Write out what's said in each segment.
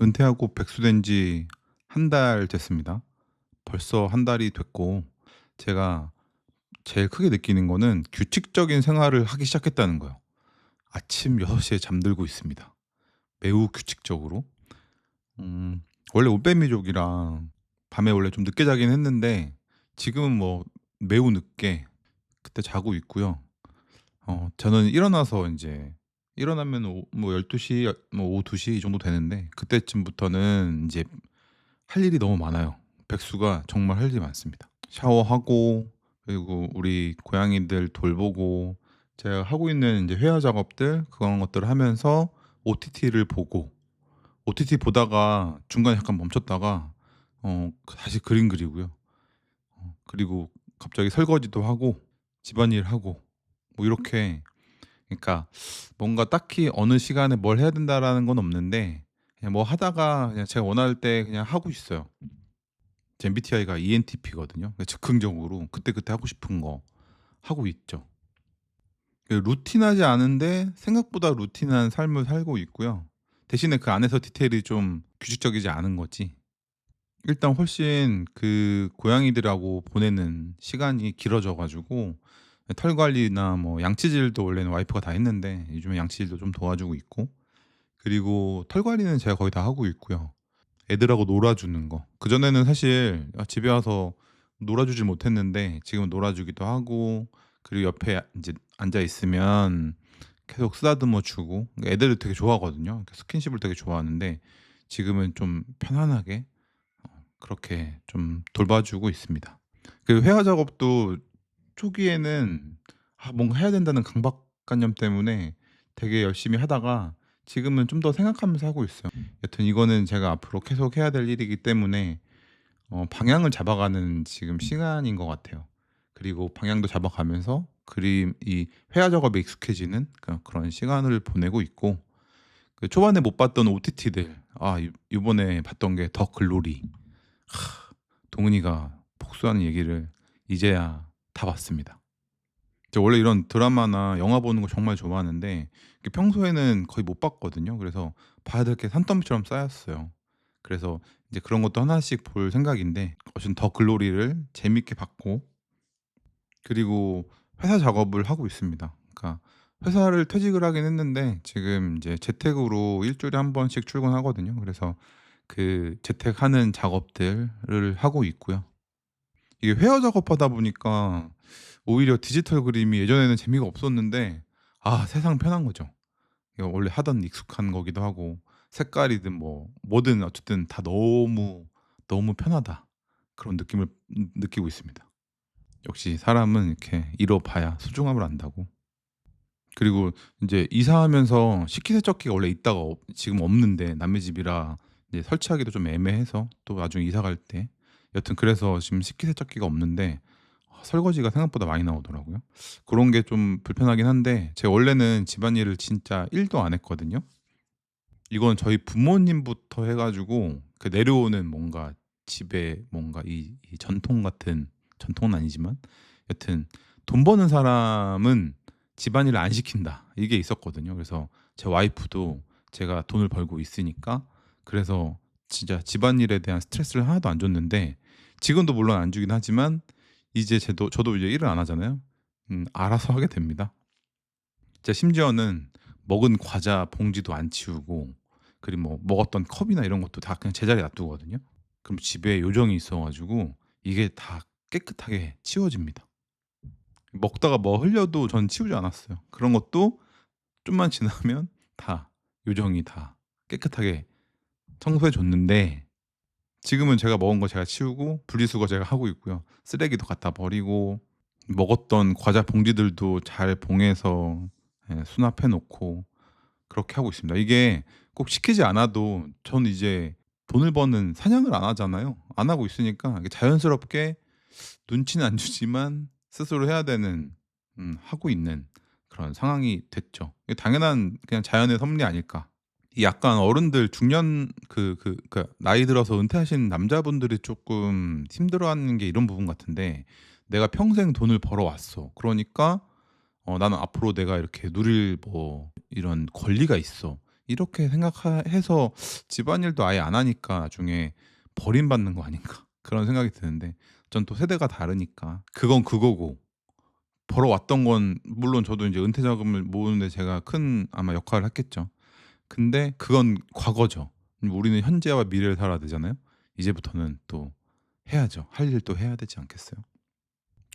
은퇴하고 백수된 지 한 달 됐습니다. 벌써 한 달이 됐고 제가 제일 크게 느끼는 거는 규칙적인 생활을 하기 시작했다는 거예요. 아침 6 시에 잠들고 있습니다. 매우 규칙적으로. 음 원래 올빼미족이라 밤에 원래 좀 늦게 자긴 했는데 지금은 뭐 매우 늦게 그때 자고 있고요. 어 저는 일어나서 인제 일어나면 오 뭐 12시 뭐 오후 2시 이 정도 되는데 그때쯤부터는 인제 할 일이 너무 많아요. 백수가 정말 할 일이 많습니다. 샤워하고 그리고 우리 고양이들 돌보고 제가 하고 있는 인제 회화 작업들 그런 것들을 하면서 OTT를 보고 OTT 보다가 중간에 잠깐 멈췄다가 어 다시 그림 그리고요. 어 그리고 갑자기 설거지도 하고 집안일 하고 뭐 이렇게 그러니까 뭔가 딱히 어느 시간에 뭘 해야 된다라는 건 없는데 그냥 뭐 하다가 그냥 제가 원할 때 그냥 하고 있어요. 제 MBTI가 ENTP거든요. 그 즉흥적으로 그때그때 하고 싶은 거 하고 있죠. 그 루틴하지 않은데 생각보다 루틴한 삶을 살고 있고요. 대신에 그 안에서 디테일이 좀 규칙적이지 않은 거지. 일단 훨씬 그 고양이들하고 보내는 시간이 길어져 가지고 털 관리나 뭐 양치질도 원래는 와이프가 다 했는데 요즘에 양치질도 좀 도와주고 있고 그리고 털 관리는 제가 거의 다 하고 있고요. 애들하고 놀아주는 거. 그전에는 사실 아 집에 와서 놀아주질 못했는데 지금은 놀아주기도 하고 그리고 옆에 인제 앉아 있으면 계속 쓰다듬어 주고 애들도 되게 좋아하거든요. 그 스킨십을 되게 좋아하는데 지금은 좀 편안하게 어 그렇게 좀 돌봐주고 있습니다. 그 회화 작업도 초기에는 아 뭔가 해야 된다는 강박관념 때문에 되게 열심히 하다가 지금은 좀 더 생각하면서 하고 있어요. 여튼 이거는 제가 앞으로 계속 해야 될 일이기 때문에 어 방향을 잡아가는 지금 시간인 것 같아요. 그리고 방향도 잡아가면서 그림 이 회화 작업에 익숙해지는 그런 그런 시간을 보내고 있고 그 초반에 못 봤던 OTT들 아 요 요번에 봤던 게 더 글로리. 동훈이가 복수하는 얘기를 이제야 다 봤습니다. 제가 원래 이런 드라마나 영화 보는 거 정말 좋아하는데 평소에는 거의 못 봤거든요. 그래서 봐야 될 게 산더미처럼 쌓였어요. 그래서 이제 그런 것도 하나씩 볼 생각인데 어쨌든 더 글로리를 재밌게 봤고 그리고 회사 작업을 하고 있습니다. 그러니까 회사를 퇴직을 하긴 했는데 지금 이제 재택으로 1 주일에 1 번씩 출근하거든요. 그래서 그 재택하는 작업들을 하고 있고요. 이게 회화 작업하다 보니까 오히려 디지털 그림이 예전에는 재미가 없었는데 아 세상 편한 거죠. 이거 원래 하던 익숙한 거기도 하고 색깔이든 뭐 뭐든 어쨌든 다 너무, 너무 편하다. 그런 느낌을 음 느끼고 있습니다. 역시 사람은 이렇게 잃어 봐야 소중함을 안다고. 그리고 인제 이사하면서 식기세척기가 원래 있다가 없 지금 없는데 남의 집이라 이제 설치하기도 좀 애매해서 또 나중에 이사 갈 때 여튼 그래서 지금 식기세척기가 없는데 아 설거지가 생각보다 많이 나오더라고요. 그런 게 좀 불편하긴 한데 제가 원래는 집안일을 진짜 1도 안 했거든요. 이건 저희 부모님부터 해 가지고 그 내려오는 뭔가 집에 뭔가 이 이 전통 같은 전통은 아니지만 여튼 '돈 버는 사람은 집안일을 안 시킨다.' 이게 있었거든요. 그래서 제 와이프도 제가 돈을 벌고 있으니까 그래서 진짜 집안일에 대한 스트레스를 하나도 안 줬는데 지금도 물론 안 주긴 하지만 이제 제도 저도 이제 일을 안 하잖아요. 음 알아서 하게 됩니다. 제가 심지어는 먹은 과자 봉지도 안 치우고 그리고 뭐 먹었던 컵이나 이런 것도 다 그냥 제자리에 놔두거든요. 그럼 집에 요정이 있어 가지고 이게 다 깨끗하게 치워집니다. 먹다가 뭐 흘려도 전 치우지 않았어요. 그런 것도 좀만 지나면 다 요정이 다 깨끗하게 청소해 줬는데 지금은 제가 먹은 거 제가 치우고 분리수거 제가 하고 있고요. 쓰레기도 갖다 버리고 먹었던 과자 봉지들도 잘 봉해서 예 수납해 놓고 그렇게 하고 있습니다. 이게 꼭 시키지 않아도 저는 이제 돈을 버는 사냥을 안 하잖아요. 안 하고 있으니까 자연스럽게 눈치는 안 주지만 스스로 해야 되는 음 하고 있는 그런 상황이 됐죠. 당연한 그냥 자연의 섭리 아닐까. 이 약간 어른들 중년 그 그 그러니까 나이 들어서 은퇴하신 남자분들이 쪼끔 힘들어하는 게 이런 부분 같은데 '내가 평생 돈을 벌어 왔어. 그러니까 어 나는 앞으로 내가 이렇게 누릴 뭐 이런 권리가 있어. 이렇게 생각하 해서 집안일도 아예 안 하니까 나중에 버림받는 거 아닌가 그런 생각이 드는데 전 또 세대가 다르니까 그건 그거고 벌어왔던 건 물론 저도 인제 은퇴 자금을 모으는 데 제가 큰 아마 역할을 했겠죠. 근데 그건 과거죠. 음 우리는 현재와 미래를 살아야 되잖아요. 이제부터는 또 해야죠. 할 일 또 해야 되지 않겠어요?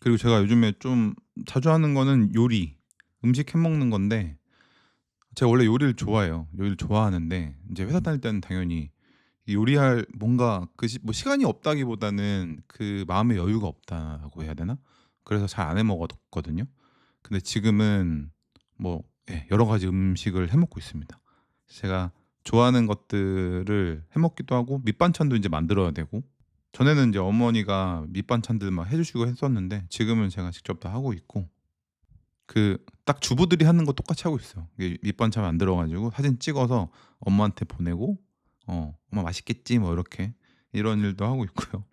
그리고 제가 요즘에 좀 자주 하는 거는 요리, 음식 해 먹는 건데 제가 원래 요리를 좋아해요. 요리를 좋아하는데 인제 회사 다닐 때는 당연히 이 요리할 뭔가 그시뭐 시간이 없다기보다는 그 마음의 여유가 없다고 해야 되나? 그래서 잘 안 해 먹었거든요. 근데 지금은 뭐 예 여러 가지 음식을 해 먹고 있습니다. 제가 좋아하는 것들을 해 먹기도 하고 밑반찬도 인제 만들어야 되고 전에는 인제 어머니가 밑반찬들 막 해 주시고 했었는데 지금은 제가 직접 다 하고 있고 그 딱 주부들이 하는 거 똑같이 하고 있어요. 이 밑반찬 만들어 가지고 사진 찍어서 엄마한테 보내고 어 "엄마 맛있겠지?" 뭐 이렇게 이런 일도 하고 있고요.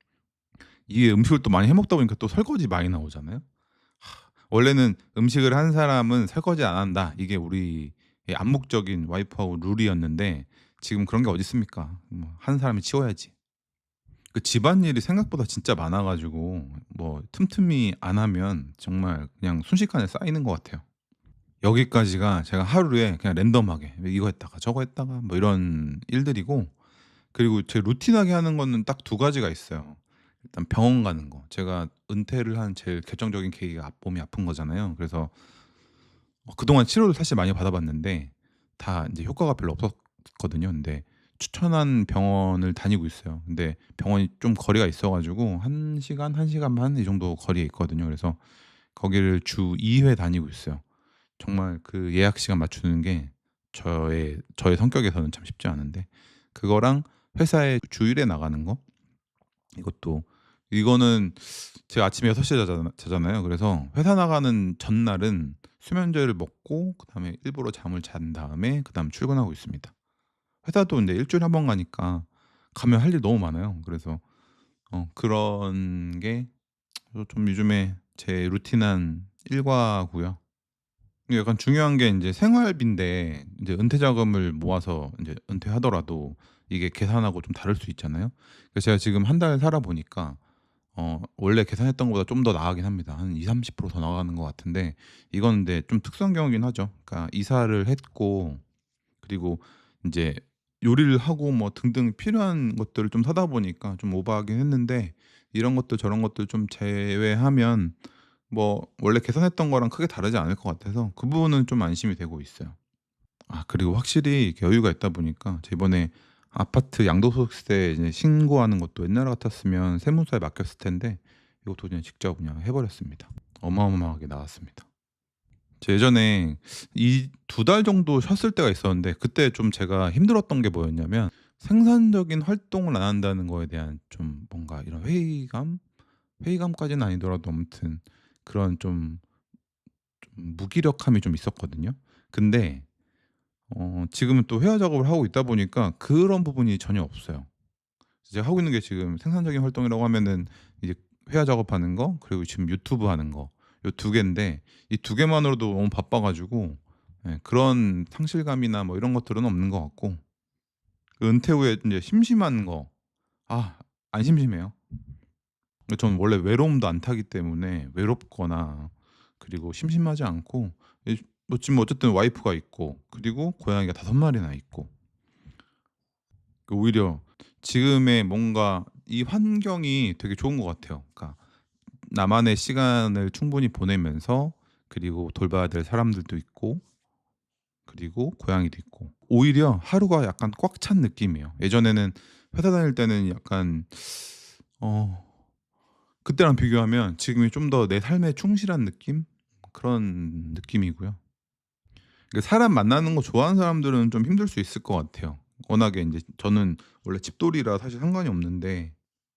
이게 음식을 또 많이 해 먹다 보니까 또 설거지 많이 나오잖아요. 원래는 '음식을 하는 사람은 설거지 안 한다.' 이게 우리 의 암묵적인 와이프하고 룰이었는데 지금 그런 게 어딨습니까. 뭐 하는 사람이 치워야지. 그 집안일이 생각보다 진짜 많아 가지고 뭐 틈틈이 안 하면 정말 그냥 순식간에 쌓이는 것 같아요. 여기까지가 제가 하루에 그냥 랜덤하게 이거 했다가 저거 했다가 뭐 이런 일들이고 그리고 제 루틴하게 하는 거는 딱 두 가지가 있어요. 일단 병원 가는 거. 제가 은퇴를 한 제일 결정적인 계기가 아 몸이 아픈 거잖아요. 그래서 어 그동안 치료를 사실 많이 받아 봤는데 다 인제 효과가 별로 없었거든요. 근데 추천한 병원을 다니고 있어요. 근데 병원이 좀 거리가 있어 가지고 1 시간, 1 시간 반 이 정도 거리에 있거든요. 그래서 거기를 주 2회 다니고 있어요. 정말 그 예약 시간 맞추는 게 저의 저의 성격에서는 참 쉽지 않은데 그거랑 회사에 주 1회 나가는 거 이것도 이거는 제가 아침에 6 시에 자잖아 자잖아요. 그래서 회사 나가는 전날은 수면제를 먹고 그다음에 일부러 잠을 잔 다음에 그다음 출근하고 있습니다. 회사도 근데 일 주일에 한 번 가니까 가면 할 일 너무 많아요. 그래서 어 그런 게어좀 요즘에 제 루틴한 일과고요. 약간 중요한 게 인제 생활비인데 인제 은퇴 자금을 모아서 인제 은퇴하더라도 이게 계산하고 좀 다를 수 있잖아요. 그래서 제가 지금 한 달 살아 보니까 어 원래 계산했던 것보다 좀 더 나가긴 합니다. 한 20-30%더 나가는 것 같은데 이건 근데 좀 특수한 경우긴 하죠. 그러니까 이사를 했고 그리고 인제 요리를 하고 뭐 등등 필요한 것들을 좀 사다 보니까 좀 오버하긴 했는데 이런 것들 저런 것들 좀 제외하면 뭐 원래 계산했던 거랑 크게 다르지 않을 것 같아서 그 부분은 좀 안심이 되고 있어요. 아 그리고 확실히 여유가 있다 보니까 제가 이번에 아파트 양도소득세 이제 신고하는 것도 옛날 같았으면 세무서에 맡겼을 텐데 이것도 그냥 직접 그냥 해 버렸습니다. 어마어마하게 나왔습니다. 제 예전에 이 두 달 정도 쉬었을 때가 있었는데 그때 좀 제가 힘들었던 게 뭐였냐면 생산적인 활동을 안 한다는 거에 대한 좀 뭔가 이런 회의감? 회의감까지는 아니더라도 아무튼 그런 좀 좀 무기력함이 좀 있었거든요. 근데 어 지금은 또 회화 작업을 하고 있다 보니까 그런 부분이 전혀 없어요. 제가 하고 있는 게 지금 생산적인 활동이라고 하면은 이제 회화 작업하는 거 그리고 지금 유튜브 하는 거요두 개인데 이두 개만으로도 너무 바빠 가지고 예 그런 상실감이나 뭐 이런 것들은 없는 것 같고 그 은퇴 후에 인제 심심한 거 아 안 심심해요. 그 저는 원래 외로움도 안 타기 때문에 외롭거나 그리고 심심하지 않고 이 뭐 지금 어쨌든 와이프가 있고 그리고 고양이가 5 마리나 있고 그 오히려 지금의 뭔가 이 환경이 되게 좋은 것 같아요. 그러니까 나만의 시간을 충분히 보내면서 그리고 돌봐야 될 사람들도 있고 그리고 고양이도 있고 오히려 하루가 약간 꽉 찬 느낌이에요. 예전에는 회사 다닐 때는 약간 어 그때랑 비교하면 지금이 좀 더 내 삶에 충실한 느낌? 그런 느낌이고요. 그 사람 만나는 거 좋아하는 사람들은 좀 힘들 수 있을 것 같아요. 워낙에 인제 저는 원래 집돌이라 사실 상관이 없는데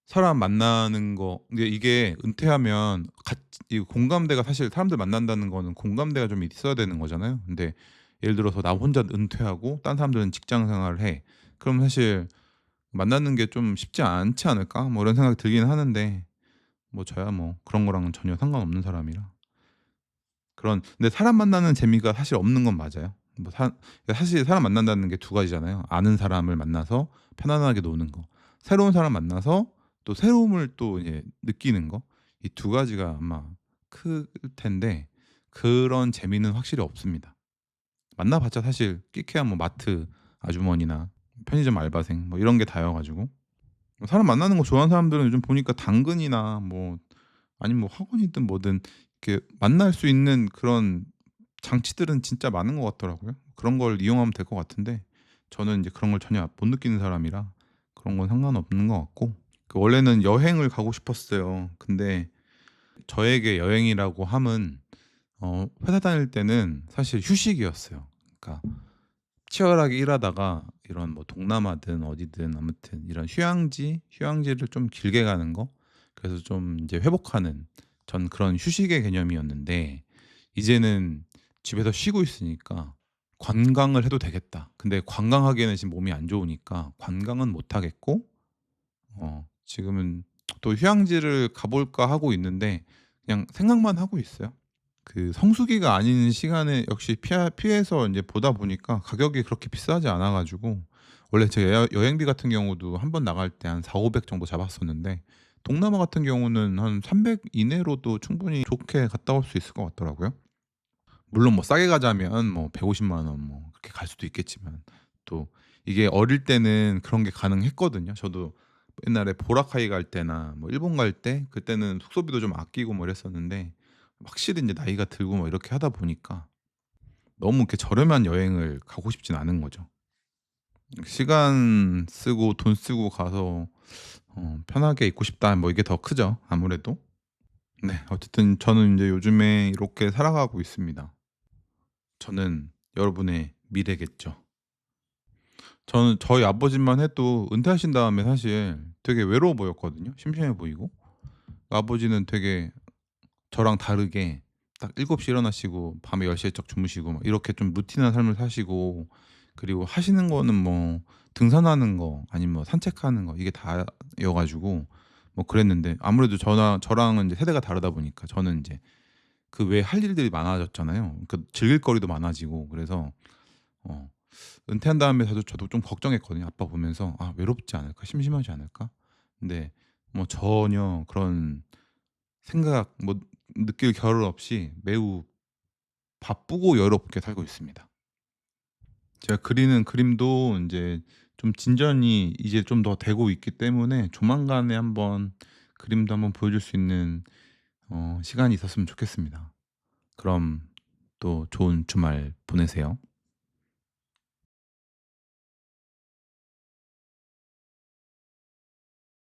사람 만나는 거 근데 이게 은퇴하면 같이 공감대가 사실 사람들 만난다는 거는 공감대가 좀 있어야 되는 거잖아요. 근데 예를 들어서 나 혼자 은퇴하고 딴 사람들은 직장 생활을 해. 그럼 사실 '만나는 게 좀 쉽지 않지 않을까?' 뭐 이런 생각이 들기는 하는데 뭐 저야 뭐 그런 거랑은 전혀 상관없는 사람이라. 그런 근데 사람 만나는 재미가 사실 없는 건 맞아요. 뭐 사 사실 사람 만난다는 게 두 가지잖아요. 아는 사람을 만나서 편안하게 노는 거. 새로운 사람 만나서 또 새로움을 또 이제 느끼는 거. 이 두 가지가 아마 클 텐데 그런 재미는 확실히 없습니다. 만나 봤자 사실 끼케야 뭐 마트 아주머니나 편의점 알바생 뭐 이런 게 다여 가지고 사람 만나는 거 좋아하는 사람들은 요즘 보니까 당근이나 뭐 아니면 뭐 학원이든 뭐든 이렇게 만날 수 있는 그런 장치들은 진짜 많은 것 같더라고요. 그런 걸 이용하면 될 것 같은데 저는 이제 그런 걸 전혀 못 느끼는 사람이라 그런 건 상관없는 것 같고 그 원래는 여행을 가고 싶었어요. 근데 저에게 여행이라고 함은 어 회사 다닐 때는 사실 휴식이었어요. 그러니까 치열하게 일하다가 이런 뭐 동남아든 어디든 아무튼 이런 휴양지, 휴양지를 좀 길게 가는 거 그래서 좀 이제 회복하는 전 그런 휴식의 개념이었는데 이제는 집에서 쉬고 있으니까 '관광을 해도 되겠다.' 근데 관광하기에는 지금 몸이 안 좋으니까 관광은 못 하겠고 어 지금은 또 '휴양지를 가 볼까.' 하고 있는데 그냥 생각만 하고 있어요. 그 성수기가 아닌 시간에 역시 피해서 인제 보다 보니까 가격이 그렇게 비싸지 않아 가지고 원래 제여 여행비 같은 경우도 한 번 나갈 때 한 4-500 정도 잡았었는데 동남아 같은 경우는 한 300 이내로도 충분히 좋게 갔다 올 수 있을 것 같더라고요. 물론 뭐 싸게 가자면 뭐 150만 원 뭐 그렇게 갈 수도 있겠지만 또 이게 어릴 때는 그런 게 가능했거든요. 저도 옛날에 보라카이 갈 때나 뭐 일본 갈 때 그때는 숙소비도 좀 아끼고 뭐 이랬었는데 확실히 인제 나이가 들고 뭐 이렇게 하다 보니까 너무 이렇게 저렴한 여행을 가고 싶진 않은 거죠. 시간 쓰고 돈 쓰고 가서 어 '편하게 있고 싶다.' 뭐 이게 더 크죠 아무래도. 네 어쨌든 저는 인제 요즘에 이렇게 살아가고 있습니다. 저는 여러분의 미래겠죠. 저는 저희 아버지만 해도 은퇴하신 다음에 사실 되게 외로워 보였거든요. 심심해 보이고. 아버지는 되게 저랑 다르게 딱 7 시에 일어나시고 밤에 10 시에 쩍 주무시고 막 이렇게 좀 루틴한 삶을 사시고 그리고 하시는 거는 뭐 등산하는 거 아니면 뭐 산책하는 거 이게 다여 가지고 뭐 그랬는데 아무래도 저나 저랑은 이제 세대가 다르다 보니까 저는 인제 그 외에 할 일들이 많아졌잖아요. 그 즐길 거리도 많아지고 그래서 어 은퇴한 다음에 저도 저도 좀 걱정했거든요. 아빠 보면서 '아 외롭지 않을까? 심심하지 않을까?' 근데 뭐 전혀 그런 생각 뭐 느낄 겨를 없이 매우 바쁘고 여롭게 살고 있습니다. 제가 그리는 그림도 인제 좀 진전이 이제 좀 더 되고 있기 때문에 조만간에 한번 그림도 한번 보여줄 수 있는 어 시간이 있었으면 좋겠습니다. 그럼 또 좋은 주말 보내세요.